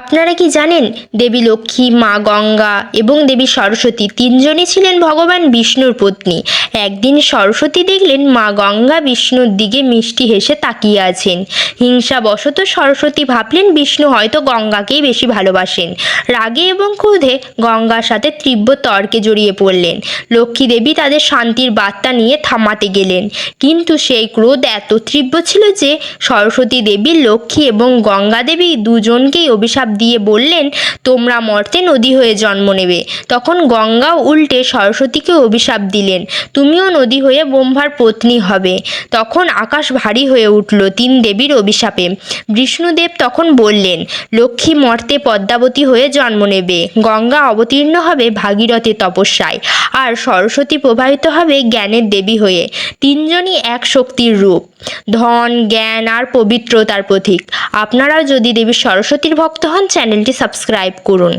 আপনারা কি জানেন, দেবী লক্ষ্মী, মা গঙ্গা এবং দেবী সরস্বতী তিনজনই ছিলেন ভগবান বিষ্ণুর পত্নী। একদিন সরস্বতী দেখলেন মা গঙ্গা বিষ্ণুর দিকে মিষ্টি হেসে তাকিয়ে আছেন। হিংসাবশত সরস্বতী ভাবলেন, বিষ্ণু হয়তো গঙ্গাকেই বেশি ভালোবাসেন। রাগে এবং ক্রোধে গঙ্গার সাথে তীব্র তর্কে জড়িয়ে পড়লেন। লক্ষ্মী দেবী তাদের শান্তির বার্তা নিয়ে থামাতে গেলেন। কিন্তু সেই ক্রোধ এত তীব্র ছিল যে সরস্বতী দেবী, লক্ষ্মী এবং গঙ্গা দেবী দুজনকেই অভিশাপ দিয়ে বললেন, তোমরা মর্তে নদী হয়ে জন্ম নেবে। তখন গঙ্গা উল্টে সরস্বতীকে অভিশাপ দিলেন। তুমিও নদী হয়ে ব্রহ্মার পত্নী হবে। তখন আকাশ ভারী হয়ে উঠল তিন দেবীর অভিশাপে। বিষ্ণুদেব তখন বললেন, লক্ষ্মী মর্তে পদ্মাবতী হয়ে জন্ম নেবে। গঙ্গা অবতীর্ণ হবে ভাগীরথে তপস্যায়, আর সরস্বতী প্রবাহিত হবে জ্ঞানের দেবী হয়ে। তিনজনই এক শক্তির রূপ। ধন, জ্ঞান আর পবিত্রতার প্রতীক। আপনারাও যদি দেবী সরস্বতীর ভক্ত হন, চ্যানেলটি সাবস্ক্রাইব করুন।